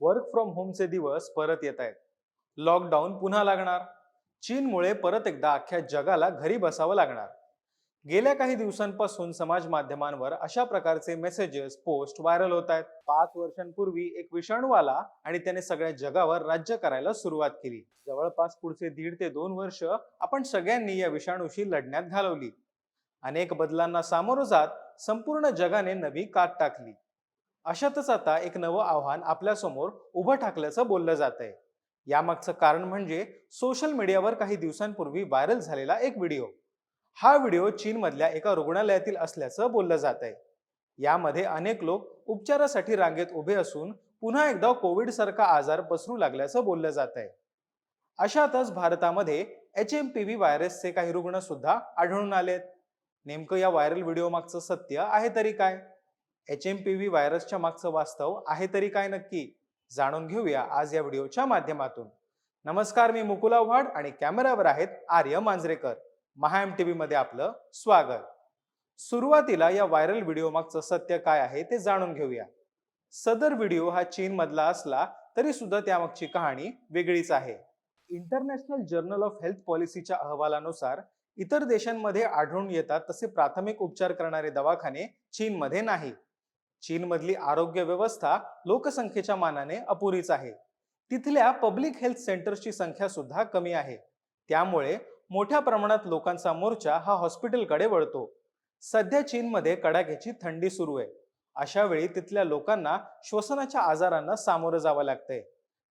Work from होमचे दिवस परत येत आहेत. लॉकडाऊन पुन्हा लागणार. चीनमुळे परत एकदा अख्ख्या जगाला घरी बसावं लागणार. गेल्या काही दिवसांपासून समाज माध्यमांवर अशा प्रकारचे मेसेजेस पोस्ट व्हायरल होत आहेत. पाच वर्षांपूर्वी एक विषाणू आला आणि त्याने सगळ्या जगावर राज्य करायला सुरुवात केली. जवळपास पुढचे दीड ते दोन वर्ष आपण सगळ्यांनी या विषाणूशी लढण्यात घालवली. अनेक बदलांना सामोरं जात संपूर्ण जगाने नवी कात टाकली. अशातच आता एक नवं आव्हान आपल्यासमोर उभं ठाकल्याचं बोललं जात आहे यामागचं कारण म्हणजे सोशल मीडियावर काही दिवसांपूर्वी व्हायरल झालेला एक व्हिडिओ हा व्हिडिओ चीनमधल्या एका रुग्णालयातील असल्याचं बोललं जात आहे यामध्ये अनेक लोक उपचारासाठी रांगेत उभे असून पुन्हा एकदा कोविड सारखा आजार पसरू लागल्याचं बोललं जात आहे अशातच भारतामध्ये एच एम पी व्ही व्हायरसचे काही रुग्ण सुद्धा आढळून आलेत. नेमकं या व्हायरल व्हिडिओ मागचं सत्य आहे तरी काय? एच एम पी व्ही व्हायरसच्या मागचं वास्तव आहे तरी काय नक्की? जाणून घेऊया आज या व्हिडिओच्या माध्यमातून. नमस्कार मी मुकुला वाड आणि कॅमेऱ्यावर आहेत आर्य मांजरेकर. महा एम टी मध्ये आपलं स्वागत. सुरुवातीला या व्हायरल व्हिडिओ मागचं सत्य काय आहे ते जाणून घेऊया. सदर व्हिडिओ हा चीन मधला असला तरी सुद्धा त्यामागची कहाणी वेगळीच आहे. इंटरनॅशनल जर्नल ऑफ हेल्थ पॉलिसीच्या अहवालानुसार इतर देशांमध्ये आढळून येतात तसे प्राथमिक उपचार करणारे दवाखाने चीनमध्ये नाही. चीनमधली आरोग्य व्यवस्था लोकसंख्येच्या मानाने अपुरीच आहे. तिथल्या पब्लिक हेल्थ सेंटर्सची संख्या सुद्धा कमी आहे. त्यामुळे मोठ्या प्रमाणात लोकांचा मोर्चा हा हॉस्पिटलकडे वळतो. सध्या चीनमध्ये कडाक्याची थंडी सुरू आहे. अशा वेळी तिथल्या लोकांना श्वसनाच्या आजारांना सामोरं जावं लागतंय.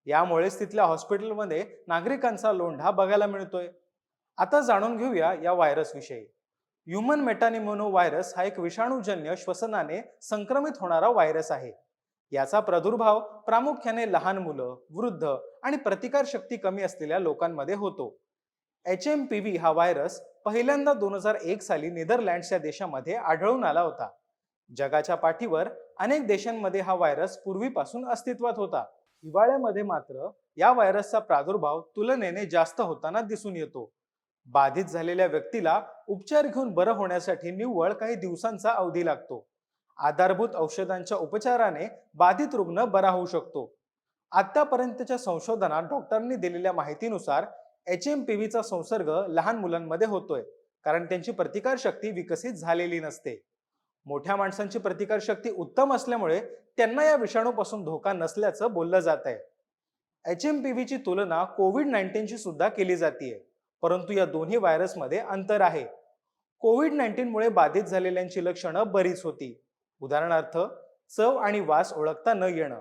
यामुळेच तिथल्या हॉस्पिटलमध्ये नागरिकांचा लोंढा बघायला मिळतोय. आता जाणून घेऊया या व्हायरस विषयी ह्युमन मेटानिमोनो व्हायरस हा एक विषाणूजन्य श्वसनाने संक्रमित होणारा व्हायरस आहे. याचा प्रादुर्भाव प्रामुख्याने लहान मुलं वृद्ध आणि प्रतिकार शक्ती कमी असलेल्या लोकांमध्ये होतो. एच एम पी व्ही हा व्हायरस पहिल्यांदा दोन हजार एक साली नेदरलँड्स या देशामध्ये आढळून आला होता. जगाच्या पाठीवर अनेक देशांमध्ये हा व्हायरस पूर्वीपासून अस्तित्वात होता. हिवाळ्यामध्ये मात्र या व्हायरसचा प्रादुर्भाव तुलनेने जास्त होताना दिसून येतो. बाधित झालेल्या व्यक्तीला उपचार घेऊन बरं होण्यासाठी निव्वळ काही दिवसांचा अवधी लागतो. आधारभूत औषधांच्या उपचाराने बाधित रुग्ण बरा होऊ शकतो. आतापर्यंतच्या संशोधनात डॉक्टरांनी दिलेल्या माहितीनुसार एच एम पी व्हीचा संसर्ग लहान मुलांमध्ये होतोय कारण त्यांची प्रतिकार शक्ती विकसित झालेली नसते. मोठ्या माणसांची प्रतिकार शक्ती उत्तम असल्यामुळे त्यांना या विषाणूपासून धोका नसल्याचं बोललं जात आहे एच एम पी व्हीची तुलना कोविड नाईन्टीनशी सुद्धा केली जाते परंतु या दोन्ही व्हायरसमध्ये अंतर आहे. कोविड नाईन्टीनमुळे बाधित झालेल्यांची लक्षणं बरीच होती. उदाहरणार्थ चव आणि वास ओळखता न येणं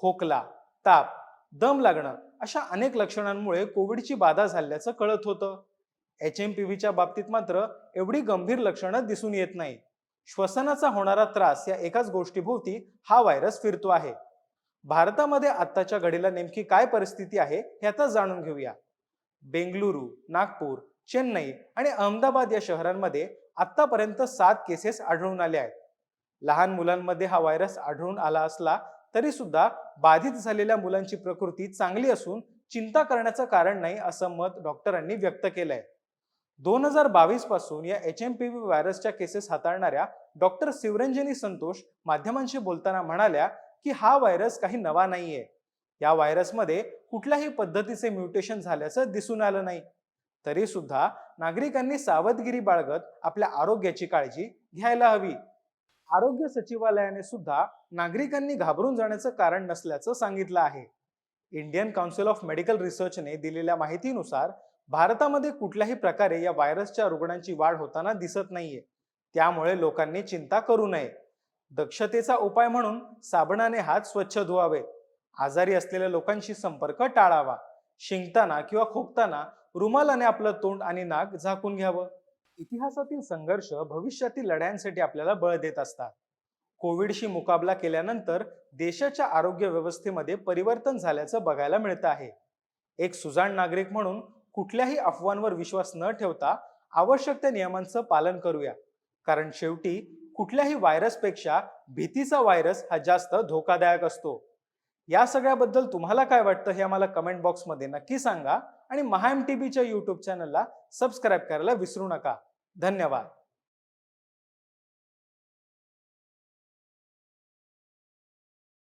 खोकला ताप दम लागणं अशा अनेक लक्षणांमुळे कोविडची बाधा झाल्याचं कळत होतं. एच एम पी व्हीच्या बाबतीत मात्र एवढी गंभीर लक्षणं दिसून येत नाही श्वसनाचा होणारा त्रास या एकाच गोष्टीभोवती हा व्हायरस फिरतो आहे. भारतामध्ये आत्ताच्या घडीला नेमकी काय परिस्थिती आहे हे आता जाणून घेऊया. बेंगलुरू नागपूर चेन्नई आणि अहमदाबाद या शहरांमध्ये आतापर्यंत सात केसेस आढळून आले आहेत. लहान मुलांमध्ये हा व्हायरस आढळून आला असला तरी सुद्धा बाधित झालेल्या मुलांची प्रकृती चांगली असून चिंता करण्याचं कारण नाही असं मत डॉक्टरांनी व्यक्त केलंय. दोन हजार बावीसपासून या एच एम पी व्ही व्हायरसच्या केसेस हाताळणाऱ्या डॉक्टर शिवरंजनी संतोष माध्यमांशी बोलताना म्हणाल्या की हा व्हायरस काही नवा नाहीये. या व्हायरसमध्ये कुठल्याही पद्धतीचे म्युटेशन झाल्याचं दिसून आलं नाही. तरी सुद्धा नागरिकांनी सावधगिरी बाळगत आपल्या आरोग्याची काळजी घ्यायला हवी. आरोग्य सचिवालयाने सुद्धा नागरिकांनी घाबरून जाण्याचं कारण नसल्याचं सांगितलं आहे. इंडियन काउन्सिल ऑफ मेडिकल रिसर्चने दिलेल्या माहितीनुसार भारतामध्ये कुठल्याही प्रकारे या व्हायरसच्या रुग्णांची वाढ होताना दिसत नाहीये. त्यामुळे लोकांनी चिंता करू नये. दक्षतेचा उपाय म्हणून साबणाने हात स्वच्छ धुवावेत. आजारी असलेल्या लोकांशी संपर्क टाळावा. शिंकताना किंवा खोकताना रुमालाने आपलं तोंड आणि नाक झाकून घ्यावं. इतिहासातील संघर्ष भविष्यातील लढ्यांसाठी आपल्याला बळ देत असतात. कोविडशी मुकाबला केल्यानंतर देशाच्या आरोग्य व्यवस्थेमध्ये परिवर्तन झाल्याचं बघायला मिळतं आहे. एक सुजाण नागरिक म्हणून कुठल्याही अफवांवर विश्वास न ठेवता आवश्यक त्या नियमांचं पालन करूया. कारण शेवटी कुठल्याही व्हायरसपेक्षा भीतीचा व्हायरस हा जास्त धोकादायक असतो. या सगळ्याबद्दल तुम्हाला काय वाटतं हे आम्हाला कमेंट बॉक्समध्ये नक्की सांगा. आणि महाएम टीव्हीच्या टी यूट्यूब चॅनलला सबस्क्राईब करायला विसरू नका. धन्यवाद.